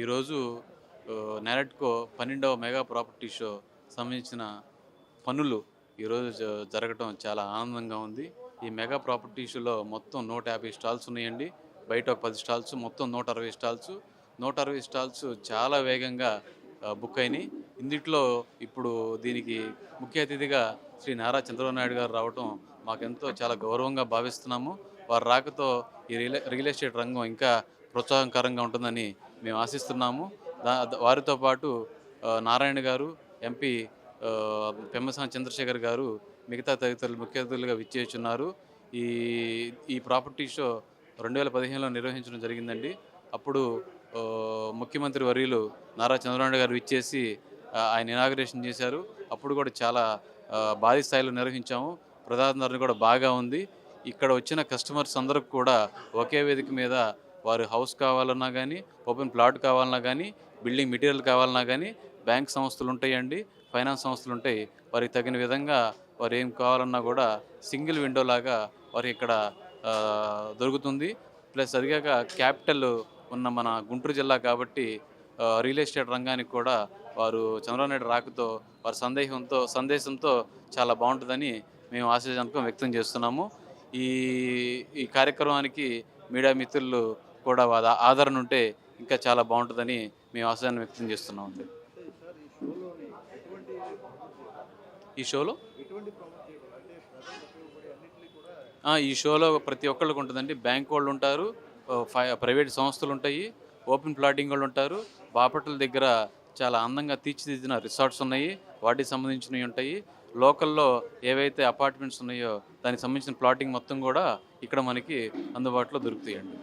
ఈరోజు నెరట్కో పన్నెండవ mega property show సంబంధించిన పనులు ఈరోజు జరగడం జరగటం చాలా ఆనందంగా ఉంది. ఈ మెగా ప్రాపర్టీ షోలో మొత్తం నూట యాభై స్టాల్స్ ఉన్నాయండి. బయట ఒక పది స్టాల్స్ మొత్తం నూట అరవై స్టాల్స్. నూట అరవై స్టాల్స్ చాలా వేగంగా బుక్ అయినాయి. ఇందుట్లో ఇప్పుడు దీనికి ముఖ్య అతిథిగా శ్రీ నారా చంద్రబాబు నాయుడు గారు రావటం మాకెంతో చాలా గౌరవంగా భావిస్తున్నాము. వారి రాకతో ఈ రియల్ రియల్ ఎస్టేట్ రంగం ఇంకా ప్రోత్సాహకరంగా ఉంటుందని మేము ఆశిస్తున్నాము. వారితో పాటు నారాయణ గారు ఎంపీ పెమ్మసాని చంద్రశేఖర్ గారు మిగతా తదితరులు ముఖ్య అతిథులుగా విచ్చేస్తున్నారు ఈ ఈ ప్రాపర్టీ షో రెండు వేల పదిహేనులో నిర్వహించడం జరిగిందండి. అప్పుడు ముఖ్యమంత్రి వర్యులు నారా చంద్రబాబు గారు విచ్చేసి ఆయన ఇనాగరేషన్ చేశారు. అప్పుడు కూడా చాలా భారీ స్థాయిలో నిర్వహించాము. ప్రజాదరణ కూడా బాగా ఉంది. ఇక్కడ వచ్చిన కస్టమర్స్ అందరికి కూడా ఒకే వేదిక మీద వారు హౌస్ కావాలన్నా కానీ ఓపెన్ ప్లాట్ కావాలన్నా కానీ బిల్డింగ్ మెటీరియల్ కావాలన్నా కానీ బ్యాంక్ సంస్థలు ఉంటాయండి ఫైనాన్స్ సంస్థలు ఉంటాయి. వారికి తగిన విధంగా వారు ఏం కావాలన్నా కూడా సింగిల్ విండో లాగా వారికి ఇక్కడ దొరుకుతుంది. ప్లస్ అదిగాక క్యాపిటల్ ఉన్న మన గుంటూరు జిల్లా కాబట్టి రియల్ ఎస్టేట్ రంగానికి కూడా వారు చంద్రబాబు నాయుడు రాకతో వారి సందేహంతో సందేశంతో చాలా బాగుంటుందని మేము ఆశాజనకం వ్యక్తం చేస్తున్నాము. ఈ ఈ కార్యక్రమానికి మీడియా మిత్రులు కూడా వారి ఆదరణ ఉంటే ఇంకా చాలా బాగుంటుందని మేము ఆశయాన్ని వ్యక్తం చేస్తున్నాం ఈ షోలో? ఈ షోలో ప్రతి ఒక్కళ్ళకి ఉంటుందండి. బ్యాంక్ వాళ్ళు ఉంటారు ప్రైవేట్ సంస్థలు ఉంటాయి ఓపెన్ ప్లాటింగ్ వాళ్ళు ఉంటారు. బాపట్ల దగ్గర చాలా అందంగా తీర్చిదిద్దిన రిసార్ట్స్ ఉన్నాయి వాటికి సంబంధించినవి ఉంటాయి. లోకల్లో ఏవైతే అపార్ట్మెంట్స్ ఉన్నాయో దానికి సంబంధించిన ప్లాటింగ్ మొత్తం కూడా ఇక్కడ మనకి అందుబాటులో దొరుకుతాయండి.